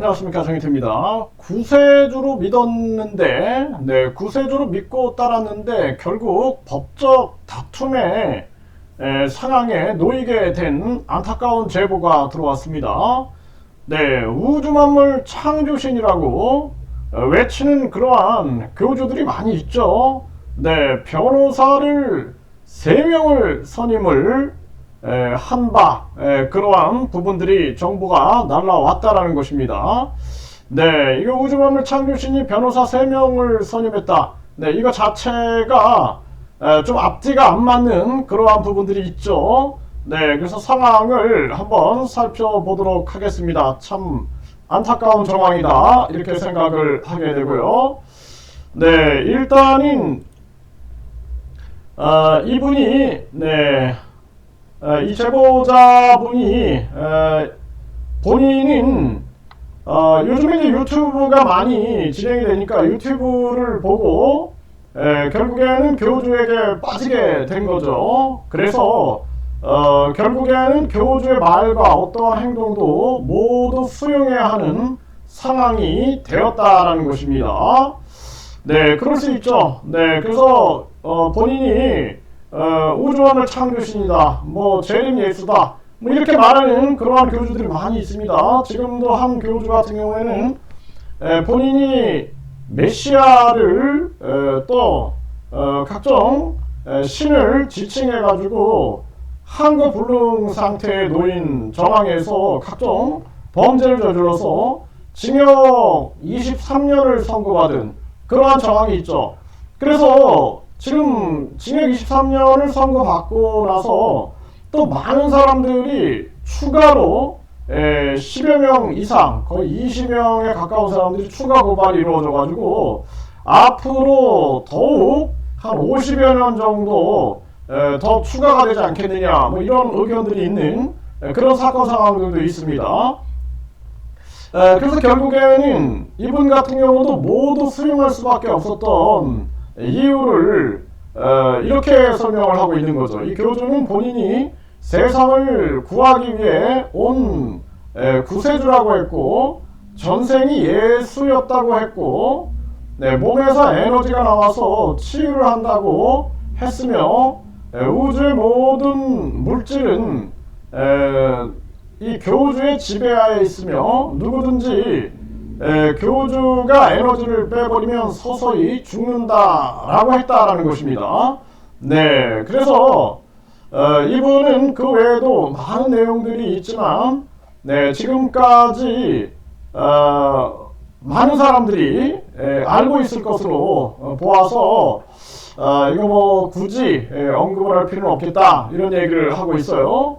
안녕하십니까 정희태입니다. 구세주로 믿었는데, 네, 구세주로 믿고 따랐는데 결국 법적 다툼의 에, 상황에 놓이게 된 안타까운 제보가 들어왔습니다. 네, 우주만물 창조신이라고 어, 외치는 그러한 교주들이 많이 있죠. 네, 변호사를 세 명을 선임을 한바 그러한 부분들이 정보가 날라왔다라는 것입니다. 네, 이거 우주만물 창조신이 변호사 3명을 선임했다. 네, 이거 자체가 에, 좀 앞뒤가 안 맞는 그러한 부분들이 있죠. 네, 그래서 상황을 한번 살펴보도록 하겠습니다. 참 안타까운 정황이다. 이렇게 생각을 하게 되고요. 네, 일단은 아, 이분이 네, 아, 이 제보자분이 아, 본인은 어, 요즘에 이제 유튜브가 많이 진행이 되니까 유튜브를 보고 에, 결국에는 교주에게 빠지게 된 거죠. 그래서 어, 결국에는 교주의 말과 어떠한 행동도 모두 수용해야 하는 상황이 되었다라는 것입니다. 네, 그럴 수 있죠. 네, 그래서 어, 본인이 어, 우주원을 창조신이다, 뭐 재림 예수다, 뭐 이렇게 말하는 그러한 교주들이 많이 있습니다. 지금도 한 교주 같은 경우에는 에, 본인이 메시아를 에, 또 어, 각종 에, 신을 지칭해 가지고 한거 불능 상태에 놓인 정황에서 각종 범죄를 저질러서 징역 23년을 선고받은 그러한 정황이 있죠. 그래서 지금 징역 23년을 선고받고 나서 또 많은 사람들이 추가로 에, 10여 명 이상 거의 20명에 가까운 사람들이 추가 고발이 이루어져 가지고 앞으로 더욱 한 50여 년 정도 에, 더 추가가 되지 않겠느냐 뭐 이런 의견들이 있는 에, 그런 사건 상황들도 있습니다. 에, 그래서 결국에는 이분 같은 경우도 모두 수용할 수밖에 없었던 이유를 에, 이렇게 설명을 하고 있는 거죠. 이 교주는 본인이 세상을 구하기 위해 온 에, 구세주라고 했고 전생이 예수였다고 했고 네, 몸에서 에너지가 나와서 치유를 한다고 했으며 에, 우주의 모든 물질은 에, 이 교주의 지배하에 있으며 누구든지 에, 교주가 에너지를 빼버리면 서서히 죽는다라고 했다라는 것입니다. 네, 그래서 어, 이분은 그 외에도 많은 내용들이 있지만 네, 지금까지 어, 많은 사람들이 에, 알고 있을 것으로 어, 보아서 어, 이거 뭐 굳이 에, 언급을 할 필요는 없겠다 이런 얘기를 하고 있어요.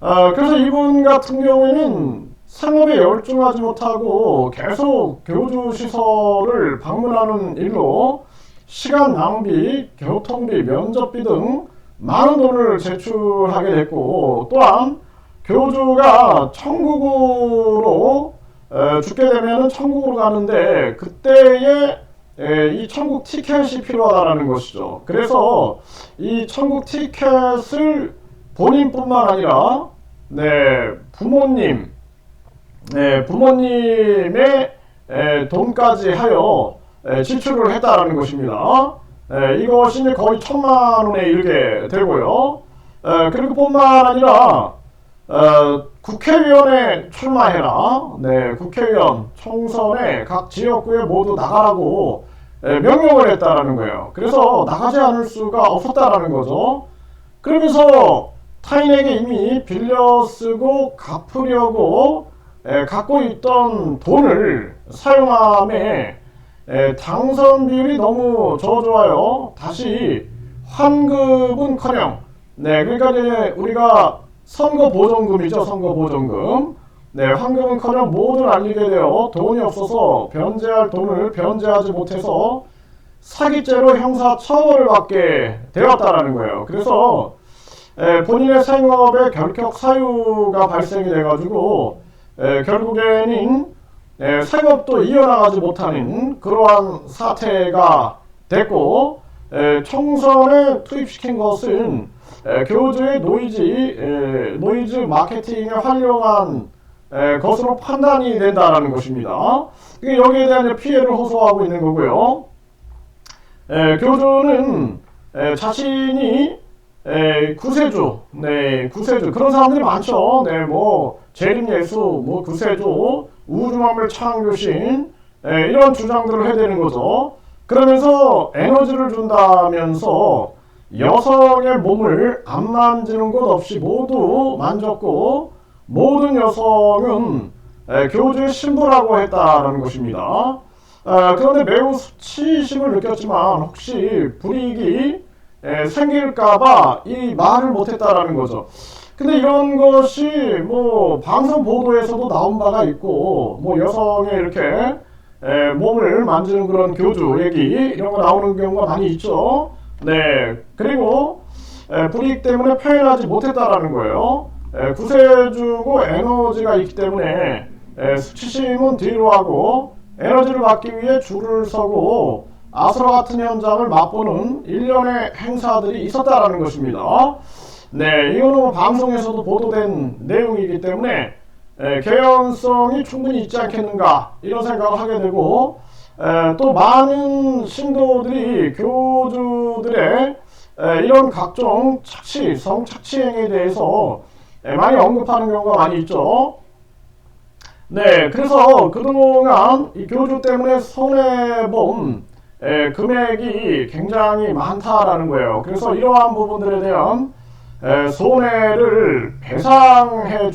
어, 그래서 이분 같은 경우에는 상업에 열중하지 못하고 계속 교주 시설을 방문하는 일로 시간 낭비, 교통비, 면접비 등 많은 돈을 제출하게 됐고 또한 교주가 천국으로 에, 죽게 되면 천국으로 가는데 그때에 에, 이 천국 티켓이 필요하다는 것이죠. 그래서 이 천국 티켓을 본인뿐만 아니라 네 부모님, 네 부모님의 에, 돈까지 하여 에, 지출을 했다라는 것입니다. 에, 이것이 이제 거의 천만 원에 이르게 되고요. 에, 그리고 뿐만 아니라 어, 국회의원에 출마해라. 네, 국회의원 총선에 각 지역구에 모두 나가라고 에, 명령을 했다라는 거예요. 그래서 나가지 않을 수가 없었다라는 거죠. 그러면서 타인에게 이미 빌려 쓰고 갚으려고 에, 갖고 있던 돈을 사용함에 에, 당선 비율이 너무 저조해요. 다시 환급은커녕 네, 그러니까 이제 우리가 선거 보존금이죠, 선거 보존금. 네, 환급은커녕 모두 날리게 되어 돈이 없어서 변제할 돈을 변제하지 못해서 사기죄로 형사 처벌을 받게 되었다라는 거예요. 그래서 에, 본인의 생업에 결격 사유가 발생이 돼가지고 에, 결국에는 에, 생업도 이어나가지 못하는 그러한 사태가 됐고 에, 총선에 투입시킨 것은 에, 교주의 노이즈 에, 노이즈 마케팅에 활용한 에, 것으로 판단이 된다라는 것입니다. 여기에 대한 피해를 호소하고 있는 거고요. 에, 교주는 에, 자신이 에, 구세주, 네, 구세주 그런 사람들이 많죠. 네, 뭐 재림 예수, 뭐 구세주, 우주만물 창조신 에, 이런 주장들을 해야 되는 거죠. 그러면서 에너지를 준다면서 여성의 몸을 안 만지는 것 없이 모두 만졌고 모든 여성은 에, 교주의 신부라고 했다라는 것입니다. 아, 그런데 매우 수치심을 느꼈지만 혹시 불이익이 에, 생길까봐 이 말을 못했다라는 거죠. 근데 이런 것이 뭐 방송 보도에서도 나온 바가 있고 뭐 여성의 이렇게 에, 몸을 만지는 그런 교주 얘기 이런 거 나오는 경우가 많이 있죠. 네 그리고 에, 불이익 때문에 표현하지 못했다라는 거예요. 에, 구세주고 에너지가 있기 때문에 에, 수치심은 뒤로 하고 에너지를 받기 위해 줄을 서고 아수라 같은 현장을 맛보는 일련의 행사들이 있었다라는 것입니다. 네, 이거는 뭐 방송에서도 보도된 내용이기 때문에 에, 개연성이 충분히 있지 않겠는가 이런 생각을 하게 되고 에, 또 많은 신도들이 교주들의 에, 이런 각종 착취, 성착취 행위에 대해서 에, 많이 언급하는 경우가 많이 있죠. 네, 그래서 그동안 이 교주 때문에 손해본 에, 금액이 굉장히 많다라는 거예요. 그래서 이러한 부분들에 대한 에, 손해를 배상해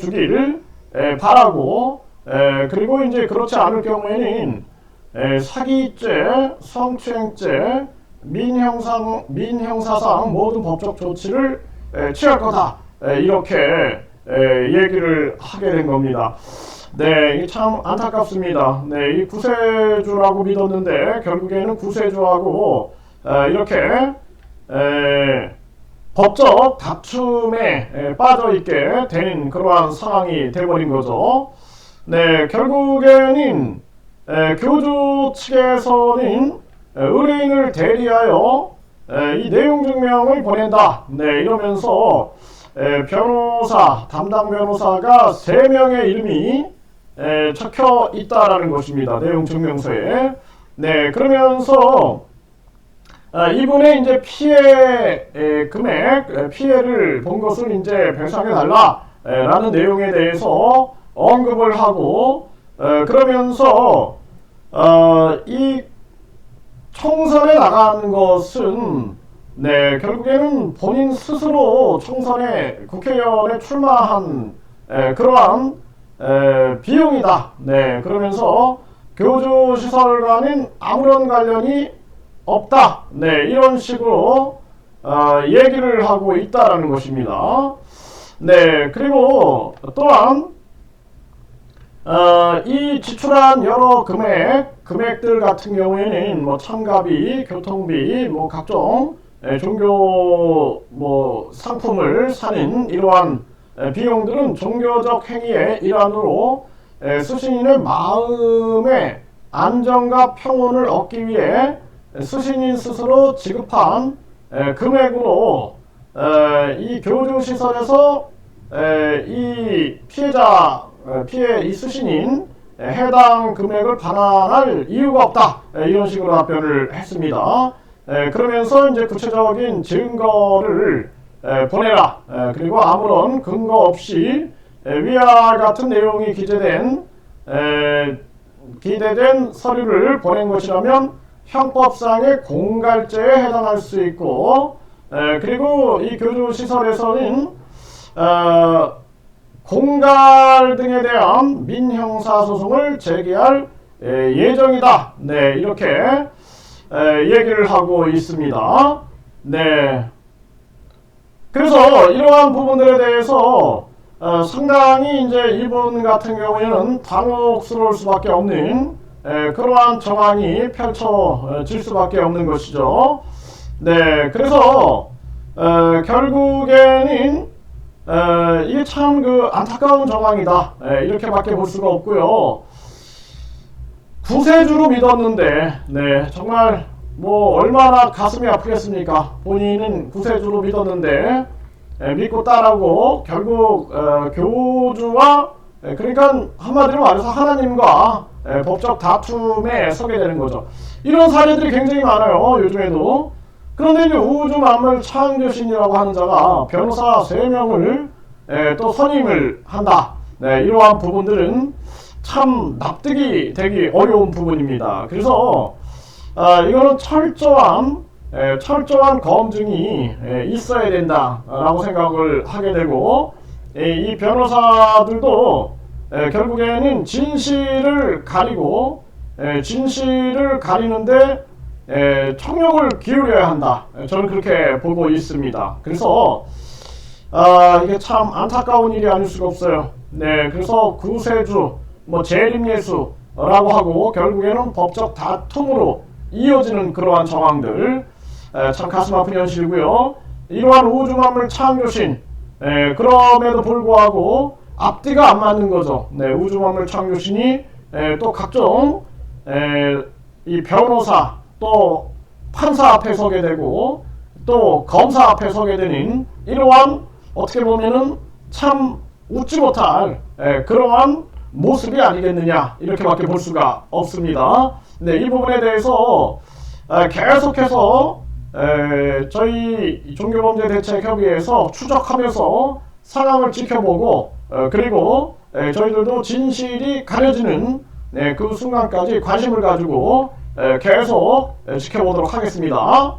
에, 바라고 에, 그리고 이제 그렇지 않을 경우에는 에, 사기죄, 성추행죄, 민형상, 민형사상 모든 법적 조치를 에, 취할 거다 에, 이렇게 에, 얘기를 하게 된 겁니다. 네, 참 안타깝습니다. 네, 이 구세주라고 믿었는데 결국에는 구세주하고 에, 이렇게 에, 법적 다툼에 에, 빠져 있게 된 그러한 상황이 돼버린 거죠. 네, 결국에는 에, 교주 측에서는 에, 의뢰인을 대리하여 에, 이 내용 증명을 보낸다. 네, 이러면서 에, 변호사 담당 변호사가 세 명의 이름이 에, 적혀 있다라는 것입니다. 내용 증명서에. 네, 그러면서 아, 이분의 이제 피해 에, 금액, 에, 피해를 본 것을 이제 배상해 달라라는 내용에 대해서 언급을 하고 에, 그러면서 어, 이 총선에 나가는 것은 네 결국에는 본인 스스로 총선에 국회의원에 출마한 에, 그러한 에, 비용이다. 네 그러면서 교주 시설과는 아무런 관련이 없다. 네 이런 식으로 어, 얘기를 하고 있다라는 것입니다. 네 그리고 또한 어, 이 지출한 여러 금액, 금액들 같은 경우에는 뭐 참가비, 교통비, 뭐 각종 에, 종교 뭐 상품을 사는 이러한 에, 비용들은 종교적 행위의 일환으로 에, 수신인의 마음의 안정과 평온을 얻기 위해 수신인 스스로 지급한 에, 금액으로 에, 이 교주 시설에서 에, 이 피해자 에, 피해 이 수신인 에, 해당 금액을 반환할 이유가 없다 에, 이런 식으로 답변을 했습니다. 에, 그러면서 이제 구체적인 증거를 에, 보내라 에, 그리고 아무런 근거 없이 에, 위와 같은 내용이 기재된 에, 기재된 서류를 보낸 것이라면 형법상의 공갈죄에 해당할 수 있고 에, 그리고 이 교주 시설에서는 어, 공갈 등에 대한 민형사 소송을 제기할 에, 예정이다. 네 이렇게 에, 얘기를 하고 있습니다. 네. 그래서 이러한 부분들에 대해서 어, 상당히 이제 이분 같은 경우에는 당혹스러울 수밖에 없는 에, 그러한 정황이 펼쳐질 수밖에 없는 것이죠. 네, 그래서 에, 결국에는 에, 이게 참 그 안타까운 정황이다. 에, 이렇게밖에 볼 수가 없고요. 구세주로 믿었는데, 네, 정말 뭐 얼마나 가슴이 아프겠습니까? 본인은 구세주로 믿었는데 에, 믿고 따라고 결국 어, 교주와 예, 그러니까 한마디로 말해서 하나님과 예, 법적 다툼에 서게 되는 거죠. 이런 사례들이 굉장히 많아요. 요즘에도. 그런데 이제 우주 만물 창조신이라고 하는 자가 변호사 3명을 예, 또 선임을 한다. 네, 이러한 부분들은 참 납득이 되기 어려운 부분입니다. 그래서 아, 이거는 철저한 예, 철저한 검증이 예, 있어야 된다라고 생각을 하게 되고 예, 이 변호사들도 예, 결국에는 진실을 가리고 예, 진실을 가리는데 예, 청력을 기울여야 한다. 예, 저는 그렇게 보고 있습니다. 그래서 아, 이게 참 안타까운 일이 아닐 수가 없어요. 네, 그래서 구세주, 뭐 재림예수라고 하고 결국에는 법적 다툼으로 이어지는 그러한 정황들 에, 참 가슴 아픈 현실이고요. 이러한 우주 만물 창조신 에, 그럼에도 불구하고 앞뒤가 안 맞는 거죠. 네, 우주 만물 창조신이 에, 또 각종 에, 이 변호사 또 판사 앞에 서게 되고 또 검사 앞에 서게 되는 이러한 어떻게 보면은 참 웃지 못할 에, 그러한 모습이 아니겠느냐 이렇게밖에 볼 수가 없습니다. 네, 이 부분에 대해서 에, 계속해서 에, 저희 종교범죄대책협의회에서 추적하면서 상황을 지켜보고 어, 그리고 에, 저희들도 진실이 가려지는 네, 그 순간까지 관심을 가지고 에, 계속 에, 지켜보도록 하겠습니다.